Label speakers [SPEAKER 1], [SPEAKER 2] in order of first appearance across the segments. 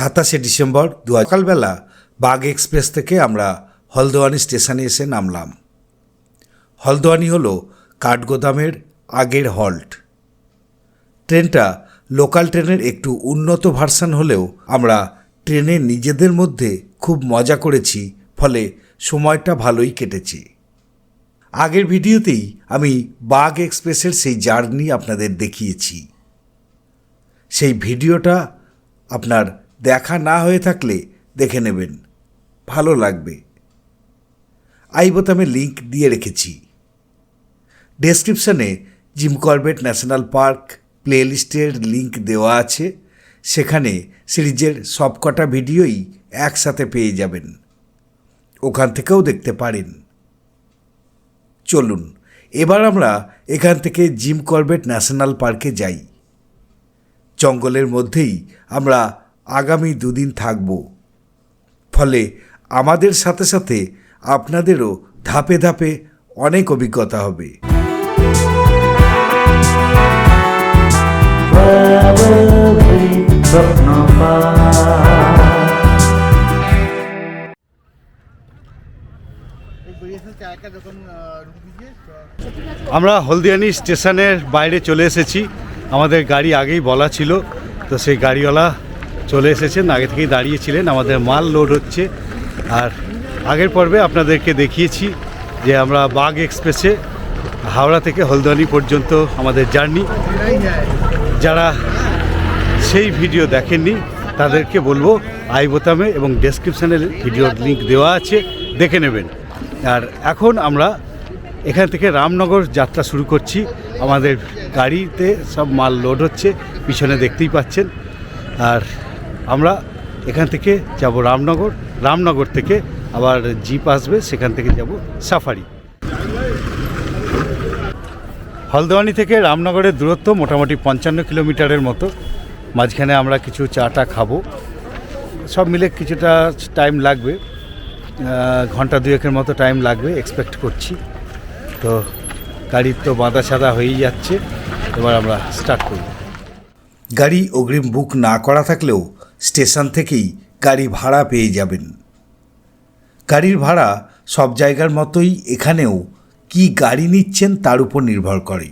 [SPEAKER 1] সাতাশে ডিসেম্বর দু সকালবেলা বাঘ এক্সপ্রেস থেকে আমরা হলদোয়ানি স্টেশনে এসে নামলাম। হলদোয়ানি হল কাঠগোদামের আগের হল্ট। ট্রেনটা লোকাল ট্রেনের একটু উন্নত ভার্সান হলেও আমরা ট্রেনে নিজেদের মধ্যে খুব মজা করেছি, ফলে সময়টা ভালোই কেটেছে। আগের ভিডিওতেই আমি বাঘ এক্সপ্রেসের সেই জার্নি আপনাদের দেখিয়েছি। সেই ভিডিওটা আপনার দেখা না হয়ে থাকলে দেখে নেবেন। ভালো লাগবে। আই বোতামে লিঙ্ক দিয়ে রেখেছি। ডেসক্রিপশানে জিম করবেট ন্যাশনাল পার্ক প্লেলিস্টের লিঙ্ক দেওয়া আছে। সেখানে সিরিজের সবকটা ভিডিওই একসাথে পেয়ে যাবেন। ওখান থেকেও দেখতে পারেন। চলুন, এবার আমরা এখান থেকে জিম করবেট ন্যাশনাল পার্কে যাই। জঙ্গলের মধ্যেই আমরা আগামী দুদিন থাকব। ফলে আমাদের সাথে সাথে আপনাদেরও ধাপে ধাপে অনেক অভিজ্ঞতা হবে। আমরা হলদিয়ানি স্টেশনের বাইরে চলে এসেছি। আমাদের গাড়ি আগেই বলা ছিল, তো সেই গাড়িওয়ালা চলে এসেছেন, আগে থেকেই দাঁড়িয়েছিলেন। আমাদের মাল লোড হচ্ছে। আর আগের পর্বে আপনাদেরকে দেখিয়েছি যে আমরা বাগ এক্সপ্রেসে হাওড়া থেকে হলদিয়ানি পর্যন্ত আমাদের জার্নি। যারা সেই ভিডিও দেখেননি, তাদেরকে বলব আই বোতামে এবং ডেসক্রিপশানে ভিডিওর লিংক দেওয়া আছে, দেখে নেবেন। আর এখন আমরা এখান থেকে রামনগর যাত্রা শুরু করছি। আমাদের গাড়িতে সব মাল লোড হচ্ছে, পিছনে দেখতেই পাচ্ছেন। আর আমরা এখান থেকে যাব রামনগর রামনগর থেকে আবার জিপ আসবে, সেখান থেকে যাব সাফারি। হলদোয়ানি থেকে রামনগরের দূরত্ব মোটামুটি পঞ্চান্ন কিলোমিটারের মতো। মাঝখানে আমরা কিছু চাটা খাব। সব মিলে কিছুটা টাইম লাগবে। ঘণ্টা দুয়েকের মতো টাইম লাগবে এক্সপেক্ট করছি। তো গাড়ির তো বাঁধা সাদা হয়েই যাচ্ছে। এবার আমরা স্টার্ট করি গাড়ি অগ্রিম বুক না করা থাকলেও স্টেশন থেকেই গাড়ি ভাড়া পেয়ে যাবেন। গাড়ির ভাড়া সব জায়গার মতোই এখানেও কি গাড়ি নিচ্ছেন তার উপর নির্ভর করে।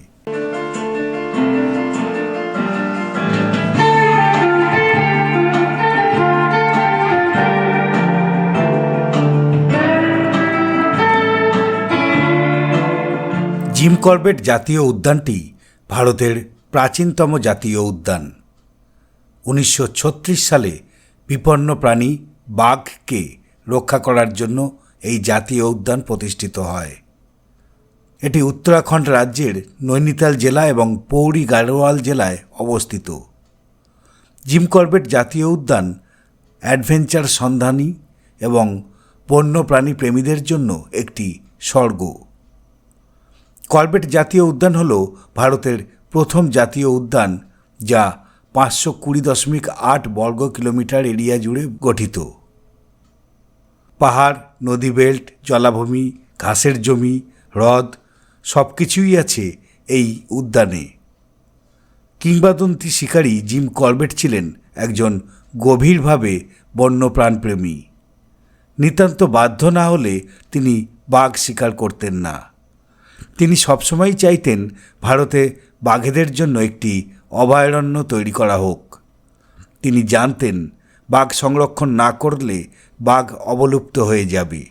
[SPEAKER 1] জিম করবেট জাতীয় উদ্যানটি ভারতের প্রাচীনতম জাতীয় উদ্যান। উনিশশো ছত্রিশ সালে বিপন্ন প্রাণী বাঘকে রক্ষা করার জন্য এই জাতীয় উদ্যান প্রতিষ্ঠিত হয়। এটি উত্তরাখণ্ড রাজ্যের নৈনিতাল জেলা এবং পৌরি গাড়োয়াল জেলায় অবস্থিত। জিম করবেট জাতীয় উদ্যান অ্যাডভেঞ্চার সন্ধানী এবং বন্যপ্রাণী প্রেমীদের জন্য একটি স্বর্গ। করবেট জাতীয় উদ্যান হল ভারতের প্রথম জাতীয় উদ্যান যা পাঁচশো কুড়ি দশমিক আট বর্গ কিলোমিটার এরিয়া জুড়ে গঠিত। পাহাড়, নদী বেল্ট, জলাভূমি, ঘাসের জমি, হ্রদ সব কিছুই আছে এই উদ্যানে। কিংবদন্তি শিকারী জিম করবেট ছিলেন একজন গভীরভাবে বন্যপ্রাণপ্রেমী। নিতান্ত বাধ্য না হলে তিনি বাঘ শিকার করতেন না। তিনি সবসময় চাইতেন ভারতে বাঘেদের জন্য একটি অভয়ারণ্য তৈরি করা হোক। তিনি জানতেন, বাঘ সংরক্ষণ না করলে বাঘ অবলুপ্ত হয়ে যাবে।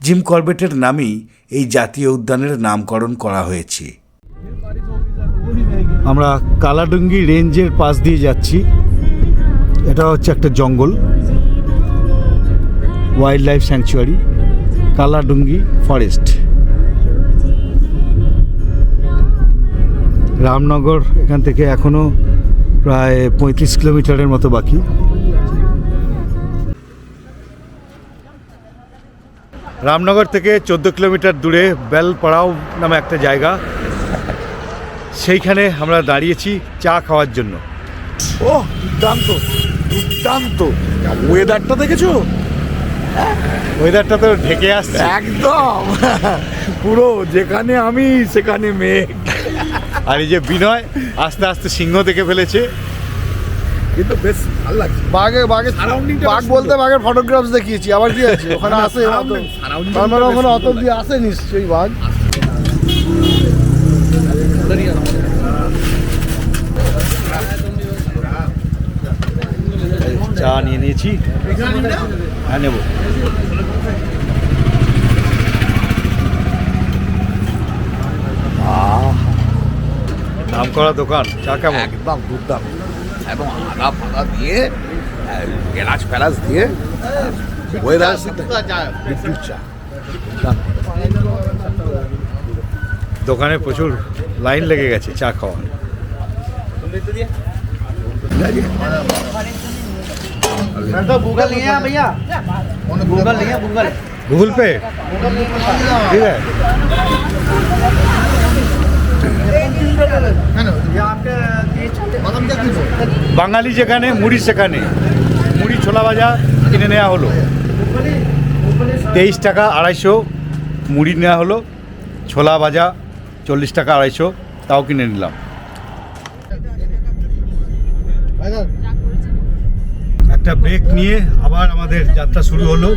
[SPEAKER 1] জিম করবেটের নামেই এই জাতীয় উদ্যানের নামকরণ করা হয়েছে। আমরা কালাডুঙ্গি রেঞ্জের পাশ দিয়ে যাচ্ছি। এটা হচ্ছে একটা জঙ্গল। Wildlife sanctuary Kaladhungi forest. Ramnagar এখান থেকে এখনও প্রায় পঁয়ত্রিশ কিলোমিটারের মতো বাকি। রামনগর থেকে চোদ্দ কিলোমিটার দূরে বেলপাড়াও নামে একটা জায়গা। সেইখানে আমরা দাঁড়িয়েছি চা খাওয়ার জন্য।
[SPEAKER 2] ও দুর্দান্ত দুর্দান্ত। ওয়েদারটা দেখেছ?
[SPEAKER 1] ওয়েদারটা তো ঢেকে আসছে।
[SPEAKER 2] একদম। পুরো যেখানে আমি সেখানে মেঘ।
[SPEAKER 1] আর এই যে বিনয় আস্তে আস্তে সিংহ দেখে ফেলেছে।
[SPEAKER 2] কিন্তু বেশ ভালো লাগছে।
[SPEAKER 3] বাঘে বাঘে বাঘ বলতে বাঘের ফটোগ্রাফস দেখিয়েছি আবার কি আছে? ওখানে আসে তার মানে ওখানে অত অব্দি আসে নিশ্চয়ই বাঘ।
[SPEAKER 1] চা নিয়ে নিয়েছি। হ্যাঁ নেব। নাম করা দোকান চা কেমন?
[SPEAKER 2] একদম দুর্দান্ত। এবং আদা ফাদা দিয়ে এলাচ ফেলাচ দিয়ে ওয়েদার চা
[SPEAKER 1] দোকানে প্রচুর লাইন লেগে গেছে চা
[SPEAKER 3] খাওয়ার।
[SPEAKER 1] গুগল পে ঠিক আছে বাঙালি যেখানে, মুড়ি সেখানে। মুড়ি ছোলা ভাজা কিনে নেওয়া হলো। তেইশ টাকা আড়াইশো, মুড়ি নেওয়া হলো। ছোলা ভাজা চল্লিশ টাকা আড়াইশো, তাও কিনে নিলাম। একটা ব্রেক নিয়ে আবার আমাদের যাত্রা শুরু হলো।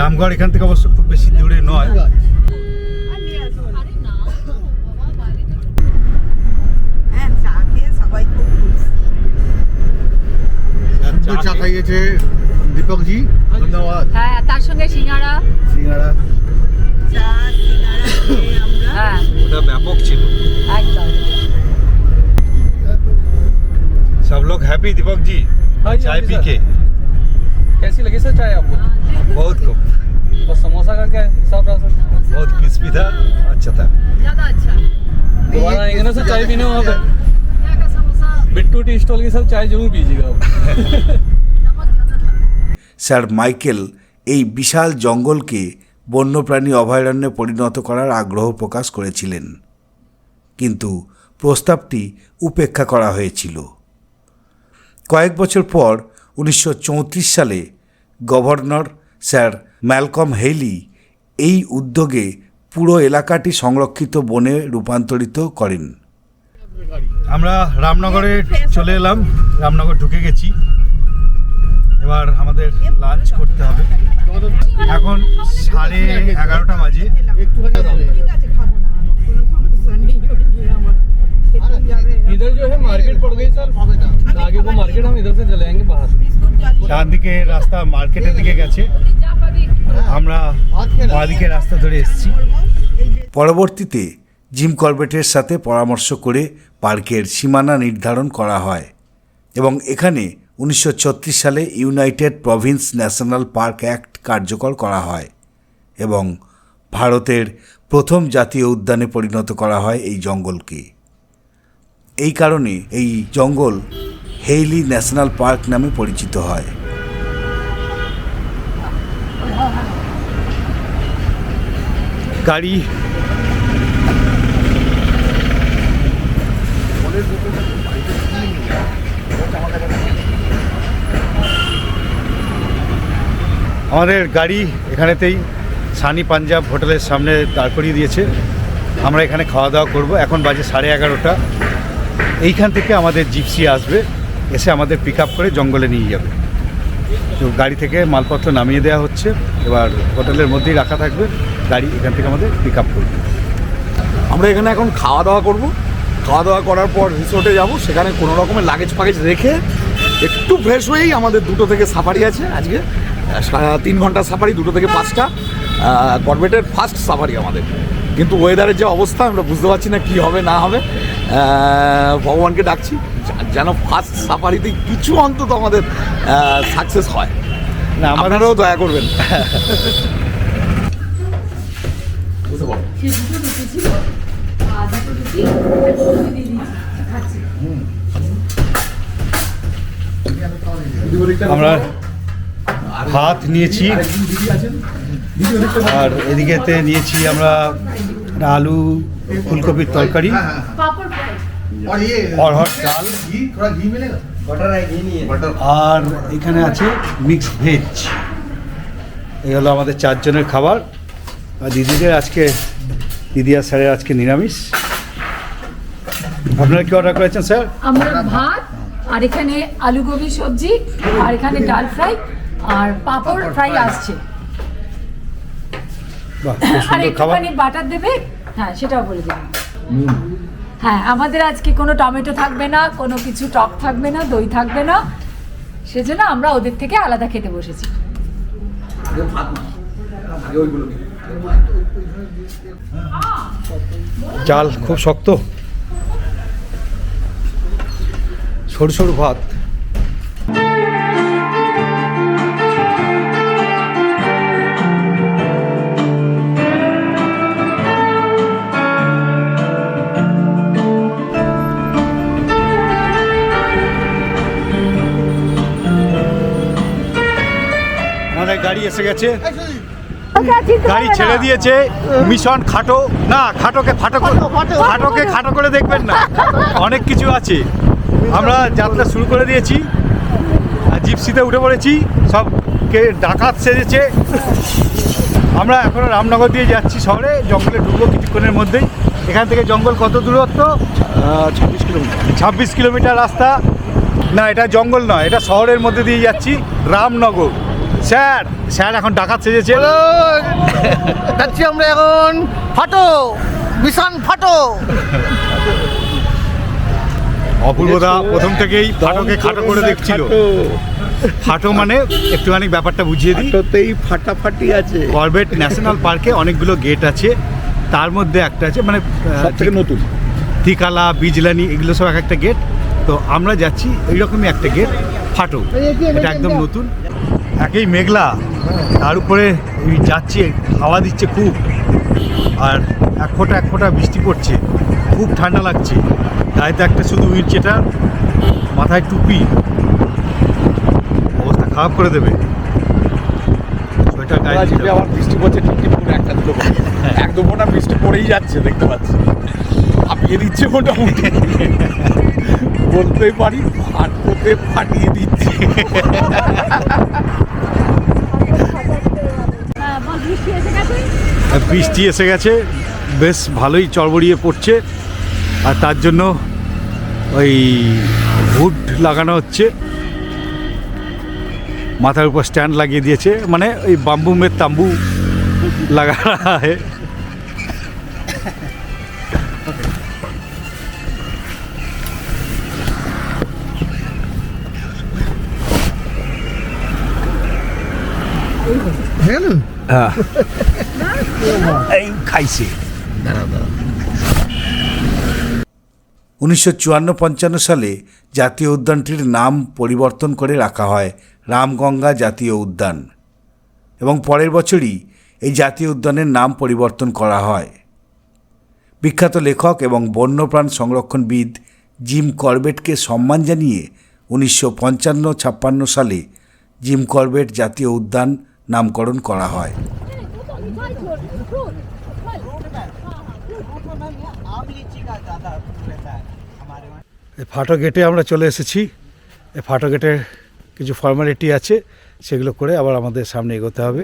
[SPEAKER 1] রামগড় এখান থেকে অবশ্য খুব বেশি দূরে নয়।
[SPEAKER 4] চা
[SPEAKER 1] চা
[SPEAKER 3] খাইয়েছে দীপক জি ধন্যবাদ
[SPEAKER 5] হ্যাঁ তার সঙ্গে সিঙ্গারা
[SPEAKER 3] সিঙ্গারা
[SPEAKER 4] চা সিঙ্গারা খেয়ে আমরা
[SPEAKER 5] হ্যাঁ
[SPEAKER 1] ওটা ব্যাপক ছিল
[SPEAKER 5] একদম
[SPEAKER 1] सब लोग हैप्पी दीपक जी
[SPEAKER 6] हाँ जी,
[SPEAKER 1] चाय
[SPEAKER 6] हाँ जी,
[SPEAKER 1] पी
[SPEAKER 6] सर।
[SPEAKER 1] के
[SPEAKER 6] कैसी लगी सर चाय आपको
[SPEAKER 1] बहुत खूब
[SPEAKER 6] और समोसा का क्या हिसाब रहा सर
[SPEAKER 1] बहुत क्रिस्पी था अच्छा था
[SPEAKER 5] ज्यादा अच्छा
[SPEAKER 6] दोबारा आएंगे ना सर चाय पीने वहाँ पे
[SPEAKER 5] यहाँ का समोसा
[SPEAKER 6] बिट्टू टी स्टॉल की सर चाय जरूर पीजिएगा
[SPEAKER 7] স্যার মাইকেল এই বিশাল জঙ্গলকে বন্যপ্রাণী অভয়ারণ্যে পরিণত করার আগ্রহ প্রকাশ করেছিলেন। কিন্তু প্রস্তাবটি উপেক্ষা করা হয়েছিল। কয়েক বছর পর উনিশশো চৌত্রিশ সালে গভর্নর স্যার ম্যালকম হেইলি এই উদ্যোগে পুরো এলাকাটি সংরক্ষিত বনে রূপান্তরিত করেন।
[SPEAKER 1] আমরা রামনগরে চলে এলাম। রামনগর ঢুকে গেছি। এবার আমাদের লাঞ্চ করতে হবে। এখন সাড়ে এগারোটা বাজে। ডানদিকে রাস্তা মার্কেটের দিকে গেছে। আমরা বাঁদিকে রাস্তা ধরে এসেছি।
[SPEAKER 7] পরবর্তীতে জিম করবেটের সাথে পরামর্শ করে পার্কের সীমানা নির্ধারণ করা হয়। এবং এখানে উনিশশো ছত্রিশ সালে United province national park act কার্যকর করা হয় এবং ভারতের প্রথম জাতীয় উদ্যানে পরিণত করা হয় এই জঙ্গলকে। এই কারণে এই জঙ্গল হেইলি ন্যাশনাল পার্ক নামে পরিচিত হয়।
[SPEAKER 1] গাড়ি আমাদের গাড়ি এখানেতেই সানি পাঞ্জাব হোটেলের সামনে দাঁড় করিয়ে দিয়েছে। আমরা এখানে খাওয়া দাওয়া করব। এখন বাজে সাড়ে এগারোটা। এইখান থেকে আমাদের জিপসি আসবে। এসে আমাদের পিক করে জঙ্গলে নিয়ে যাবে। তো গাড়ি থেকে মালপত্র নামিয়ে দেওয়া হচ্ছে। এবার হোটেলের মধ্যেই রাখা থাকবে। গাড়ি এখান থেকে আমাদের পিক আপ করবে।
[SPEAKER 2] আমরা এখানে এখন খাওয়া দাওয়া করব। খাওয়া দাওয়া করার পর রিসোর্টে যাব। সেখানে কোনো রকমের লাগেজ ফাগেজ রেখে একটু ফ্রেশ হয়েই আমাদের দুটো থেকে সাফারি আছে আজকে। তিন ঘণ্টা সাফারি দুটো থেকে পাঁচটা করবেটের ফার্স্ট সাফারি আমাদের। কিন্তু ওয়েদারের যে অবস্থা আমরা বুঝতে পারছি না কি হবে না হবে। ভগবানকে ডাকছি যেন ফার্স্ট সাফারিতে কিছু অন্তত আমাদের সাকসেস হয়।
[SPEAKER 1] না
[SPEAKER 2] আপনারাও দয়া করবেন।
[SPEAKER 1] আমরা ভাত নিয়েছি। আর এদিকেতে নিয়েছি আমরা আলু, ফুলকপির তরকারি অরহর ডাল। আর এখানে আছে মিক্স ভেজ এই হলো আমাদের চারজনের খাবার। আর দিদিদের আজকে, দিদি আর স্যারের আজকে নিরামিষ। আপনারা কি অর্ডার করেছেন, স্যার?
[SPEAKER 5] আমরা ভাত,
[SPEAKER 8] আর এখানে আলু গোবি সবজি, আর এখানে ডাল ফ্রাই আর পাঁপড় ফ্রাই আসছে। আর একটুখানি বাটার দেবে? হ্যাঁ সেটাও বলে দিলাম। হ্যাঁ আমাদের আজকে কোনো টমেটো থাকবে না কোনো কিছু টক থাকবে না দই থাকবে না। সেজন্য আমরা ওদের থেকে আলাদা খেতে বসেছি।
[SPEAKER 1] চাল খুব শক্ত। সরু সরু ভাত। এসে গেছে। গাড়ি ছেড়ে দিয়েছে মিশন খাটো না খাটোকে ফাটো করে খাটোকে খাটো করে দেখবেন না। অনেক কিছু আছে। আমরা যাত্রা শুরু করে দিয়েছি। আর জিপসিতে উঠে পড়েছি। সব কে ডাকাত সেজেছে। আমরা এখনও রামনগর দিয়ে যাচ্ছি শহরে। জঙ্গলে ঢুকবো কিছুক্ষণের মধ্যেই। এখান থেকে জঙ্গল কত দূরত্ব? ছাব্বিশ কিলোমিটার। ছাব্বিশ কিলোমিটার রাস্তা। না এটা জঙ্গল নয় এটা শহরের মধ্যে দিয়ে যাচ্ছি। রামনগর। স্যার স্যার এখন ডাকাত সেজেছে।
[SPEAKER 3] যাচ্ছি আমরা এখন। ফাটো মিশন ফাটো।
[SPEAKER 1] অপূর্বদা প্রথম থেকেই ফাটোকে খাটো করে দেখছিল। ফাটো। মানে একটুখানি ব্যাপারটা বুঝিয়ে দিই।
[SPEAKER 3] ফাটোতেই ফাটাফাটি আছে।
[SPEAKER 1] করবেট ন্যাশনাল পার্কে অনেকগুলো গেট আছে। তার মধ্যে একটা আছে মানে
[SPEAKER 3] সব থেকে নতুন।
[SPEAKER 1] থিকালা বিজলানি এগুলো সব এক একটা গেট তো আমরা যাচ্ছি এইরকমই একটা গেট ফাটো। এটা একদম নতুন। একই মেঘলা তার উপরে যাচ্ছে হাওয়া দিচ্ছে খুব। আর এক ফোঁটা এক ফোঁটা বৃষ্টি পড়ছে খুব ঠান্ডা লাগছে। গায়ে তো একটা শুধু উইরচেটা মাথায় টুপি। অবস্থা খারাপ করে দেবে। সোয়েটার গায়ে দিতে
[SPEAKER 2] আবার বৃষ্টি পড়ছে টিপটিপ করে একটা দুটো করে। এক দু ফোঁটা বৃষ্টি পড়েই যাচ্ছে দেখতে পাচ্ছি। ফাটিয়ে দিচ্ছে মোটামুটি বলতেই পারি, আর ফাটতে ফাটিয়ে দিচ্ছে।
[SPEAKER 1] বৃষ্টি এসে গেছে, বেশ ভালোই চড়বড়িয়ে পড়ছে, আর তার জন্য ওই হুড লাগানো হচ্ছে। মাথার উপর স্ট্যান্ড লাগিয়ে দিয়েছে মানে ওই বাম্বু মে তাম্বু লাগা रहा है এই খাইছে।
[SPEAKER 7] উনিশশো চুয়ান্ন পঞ্চান্ন সালে জাতীয় উদ্যানটির নাম পরিবর্তন করে রাখা হয় রামগঙ্গা জাতীয় উদ্যান এবং পরের বছরই এই জাতীয় উদ্যানের নাম পরিবর্তন করা হয়। বিখ্যাত লেখক এবং বন্যপ্রাণ সংরক্ষণবিদ জিম করবেটকে সম্মান জানিয়ে উনিশশো পঞ্চান্ন ছাপ্পান্ন সালে জিম করবেট জাতীয় উদ্যান নামকরণ করা হয়।
[SPEAKER 1] ফাটো গেটে আমরা চলে এসেছি। ফাটো গেটের কিছু ফর্মালিটি আছে, সেগুলো করে আবার আমাদের সামনে এগোতে হবে।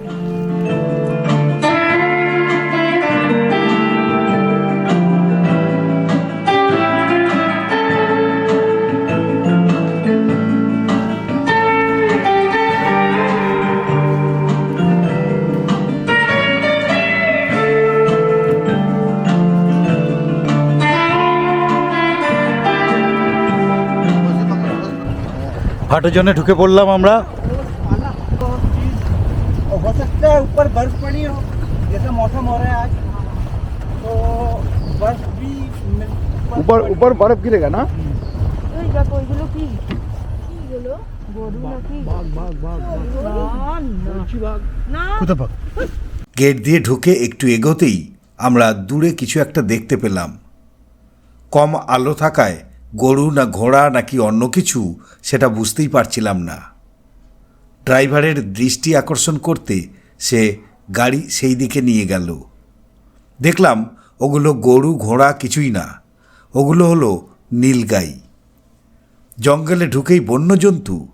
[SPEAKER 1] ফাটোর জন্য ঢুকে পড়লাম আমরা
[SPEAKER 3] और हो सकता है ऊपर बर्फ पड़ी हो जैसा मौसम हो रहा है आज तो बर्फ भी मिल-
[SPEAKER 2] উপর উপর বরফ গিরেগা না
[SPEAKER 4] ওই দেখো ওইগুলো কি কিগুলো গরু নাকি বাঘ বাঘ বাঘ না
[SPEAKER 1] কোথাও
[SPEAKER 7] গেট দিয়ে ঢুকে একটু এগোতেই আমরা দূরে কিছু একটা দেখতে পেলাম কম আলো থাকায় গরু না ঘোড়া নাকি অন্য কিছু, সেটা বুঝতেই পারছিলাম না। ড্রাইভারের দৃষ্টি আকর্ষণ করতে সে গাড়ি সেই দিকে নিয়ে গেল। দেখলাম ওগুলো গরু, ঘোড়া কিছুই না। ওগুলো হলো নীলগাই জঙ্গলে ঢুকেই বন্যজন্তু,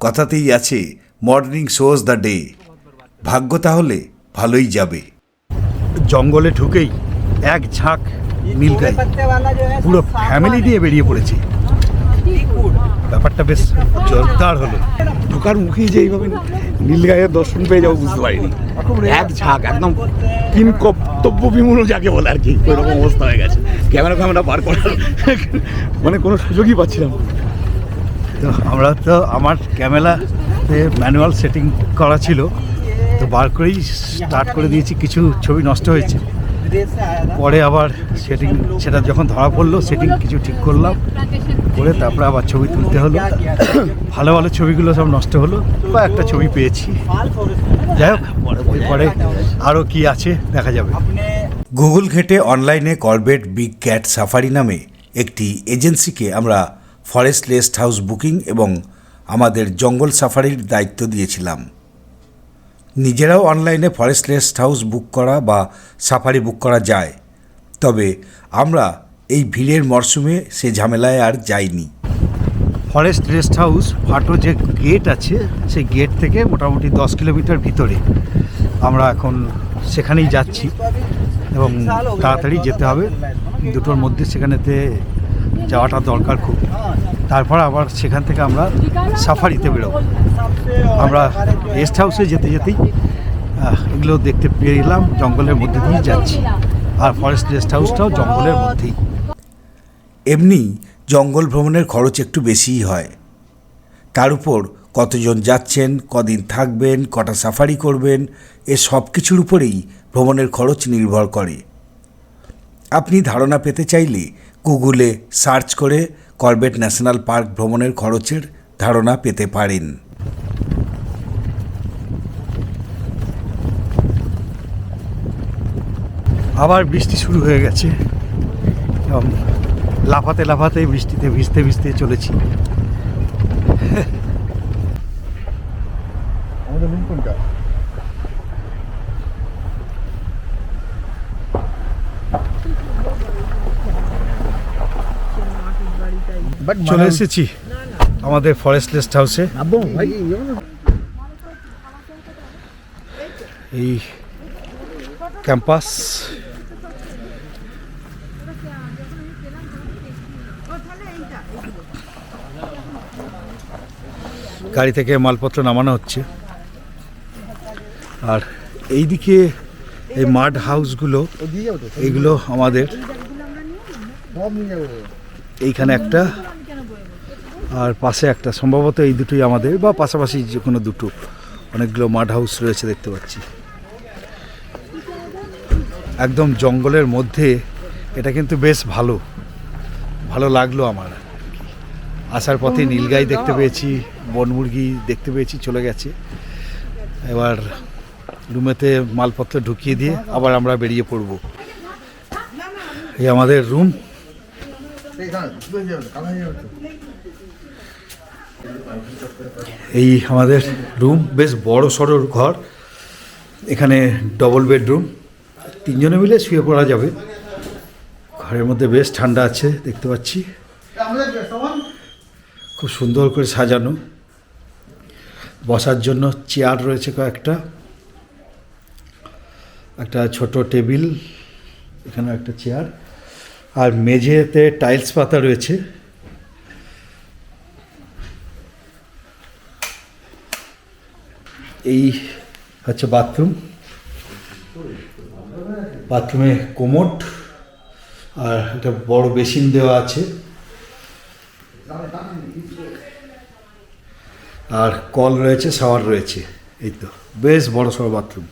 [SPEAKER 7] কথাতেই আছে, মর্নিং শোজ দ্য ডে। ভাগ্য তাহলে ভালোই যাবে।
[SPEAKER 1] জঙ্গলে ঢুকেই এক ঝাঁক নীলগাই পুরো ফ্যামিলি নিয়ে বেরিয়ে পড়েছি। ব্যাপারটা বেশ জোরদার হলো।
[SPEAKER 2] ঢোকার মুখেই যে এইভাবে নীল গায়ের দর্শন পেয়ে যাব বুঝতে পারিনি। এক ঝাঁক, একদম কিন কর্তব্য বিমূল যাকে বলে আর কি, ওইরকম অবস্থা হয়ে গেছে। ক্যামেরা ফ্যামেরা বার করার মানে কোনো সুযোগই পাচ্ছিলাম
[SPEAKER 1] তো আমরা তো আমার ক্যামেরাতে ম্যানুয়াল সেটিং করা ছিল। তো বার করেই স্টার্ট করে দিয়েছি, কিছু ছবি নষ্ট হয়েছে। পরে আবার সেটিং সেটা যখন ধরা পড়ল সেটিং কিছু ঠিক করলাম, করে তারপরে আবার ছবি তুলতে হলো। ভালো ভালো ছবিগুলো সব নষ্ট হলো, বা একটা ছবি পেয়েছি। যাই হোক, পরে আরও কি আছে দেখা যাবে।
[SPEAKER 7] গুগল ঘেটে অনলাইনে করবেট বিগ ক্যাট সাফারি নামে একটি এজেন্সিকে আমরা ফরেস্ট লেস্ট হাউস বুকিং এবং আমাদের জঙ্গল সাফারির দায়িত্ব দিয়েছিলাম। নিজেরাও অনলাইনে ফরেস্ট রেস্ট হাউস বুক করা বা সাফারি বুক করা যায়। তবে আমরা এই ভিড়ের মরশুমে সে ঝামেলায় আর যাইনি।
[SPEAKER 1] ফরেস্ট রেস্ট হাউস ফাটো যে গেট আছে, সেই গেট থেকে মোটামুটি দশ কিলোমিটার ভিতরে আমরা এখন সেখানেই যাচ্ছি এবং তাড়াতাড়ি যেতে হবে। দুটোর মধ্যে সেখানেতে যাওয়াটা দরকার খুব। তারপর আবার সেখান থেকে আমরা সাফারিতে বেরোবো। আমরা গেস্ট হাউসে যেতে যেতেই এগুলো দেখতে পেয়ে এলাম, জঙ্গলের মধ্যে দিয়ে যাচ্ছি। আর ফরেস্ট গেস্ট হাউসটাও জঙ্গলের মধ্যেই।
[SPEAKER 7] এমনি জঙ্গল ভ্রমণের খরচ একটু বেশিই হয়। তার উপর কতজন যাচ্ছেন, কদিন থাকবেন, কটা সাফারি করবেন, এ সব কিছুর উপরেই ভ্রমণের খরচ নির্ভর করে। আপনি ধারণা পেতে চাইলে গুগলে সার্চ করে করবেট ন্যাশনাল পার্ক ভ্রমণের খরচের ধারণা পেতে পারেন।
[SPEAKER 1] আবার বৃষ্টি শুরু হয়ে গেছে। এবং লাফাতে লাফাতে বৃষ্টিতে ভিজতে ভিজতে চলেছি। চলে এসেছি। আমাদের ফরেস্ট রেস্ট হাউসে এই ক্যাম্পাস গাড়ি থেকে মালপত্র নামানো হচ্ছে। আর এইদিকে এই মাড হাউসগুলো এইগুলো আমাদের। এইখানে একটা আর পাশে একটা সম্ভবত এই দুটোই আমাদের বা পাশাপাশি যে কোনো দুটো। অনেকগুলো মাড হাউস রয়েছে দেখতে পাচ্ছি। একদম জঙ্গলের মধ্যে এটা কিন্তু বেশ ভালো। ভালো লাগল আমার। আসার পথে নীলগাই দেখতে পেয়েছি বনমুরগি দেখতে পেয়েছি চলে গেছে। এবার রুমেতে মালপত্র ঢুকিয়ে দিয়ে আবার আমরা বেরিয়ে পড়ব। এই আমাদের রুম। এই আমাদের রুম বেশ বড় সড়ো ঘর। এখানে ডবল বেডরুম তিনজনে মিলে শুয়ে পড়া যাবে। ঘরের মধ্যে বেশ ঠান্ডা আছে, দেখতে পাচ্ছি। খুব সুন্দর করে সাজানো। বসার জন্য চেয়ার রয়েছে কয়েকটা। একটা ছোট টেবিল এখানে একটা চেয়ার আর মেঝেতে টাইলস পাতা রয়েছে। এই হচ্ছে বাথরুম। বাথরুমে কোমোড আর একটা বড় বেসিন দেওয়া আছে। আর কল রয়েছে, শাওয়ার রয়েছে, এই তো। বেশ বড় সড়ো বাথরুম।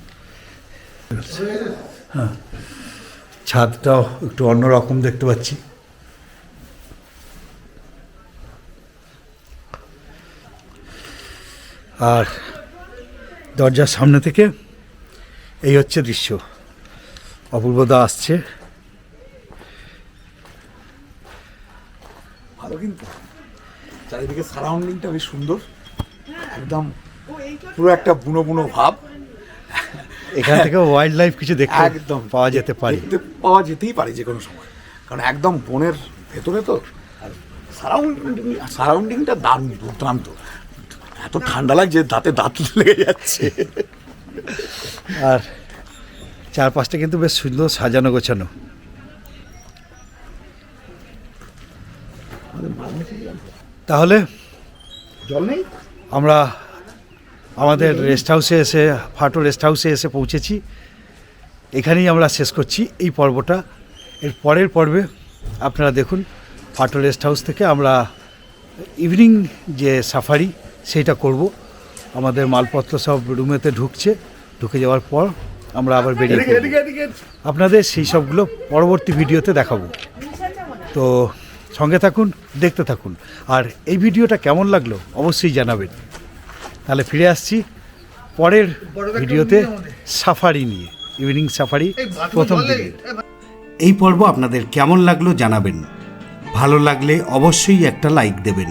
[SPEAKER 1] হ্যাঁ ছাদটাও একটু অন্যরকম দেখতে পাচ্ছি। আর দরজার সামনে থেকে এই হচ্ছে দৃশ্য। অপূর্বদা আসছে।
[SPEAKER 2] ভালো কিন্তু। চারিদিকে সারাউন্ডিংটা বেশ সুন্দর। একদম পুরো একটা বুনো বুনো ভাব।
[SPEAKER 1] এখান থেকে ওয়াইল্ড লাইফ কিছু দেখতে
[SPEAKER 2] একদম।
[SPEAKER 1] পাওয়া যেতে পারে।
[SPEAKER 2] পাওয়া যেতেই পারে যে কোনো সময়। কারণ একদম বনের ভেতরে তো আর সারাউন্ডিং সারাউন্ডিংটা দারুণ দুর্দান্ত। এত ঠান্ডা লাগছে দাঁতে দাঁত লেগে যাচ্ছে।
[SPEAKER 1] আর চারপাশটা কিন্তু বেশ সুন্দর সাজানো গোছানো। তাহলে
[SPEAKER 9] জল নেই?
[SPEAKER 2] আমরা আমাদের রেস্ট হাউসে এসে ফাটো রেস্ট হাউসে এসে পৌঁছেছি। এখানেই আমরা শেষ করছি এই পর্বটা। এর পরের পর্বে আপনারা দেখুন ফাটো রেস্ট হাউস থেকে আমরা ইভিনিং যে সাফারি সেইটা করব। আমাদের মালপত্র সব রুমেতে ঢুকছে। ঢুকে যাওয়ার পর আমরা আবার বেরিয়ে আপনাদের সেই সবগুলো পরবর্তী ভিডিওতে দেখাবো। তো সঙ্গে থাকুন দেখতে থাকুন। আর এই ভিডিওটা কেমন লাগল অবশ্যই জানাবেন। তাহলে ফিরে আসছি পরের ভিডিওতে সাফারি নিয়ে ইভিনিং সাফারি প্রথম দিনে
[SPEAKER 1] এই পর্ব আপনাদের কেমন লাগল জানাবেন। ভালো লাগলে অবশ্যই একটা লাইক দেবেন।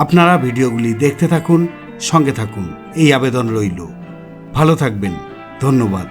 [SPEAKER 1] আপনারা ভিডিওগুলি দেখতে থাকুন সঙ্গে থাকুন। এই আবেদন রইল। ভালো থাকবেন। ধন্যবাদ।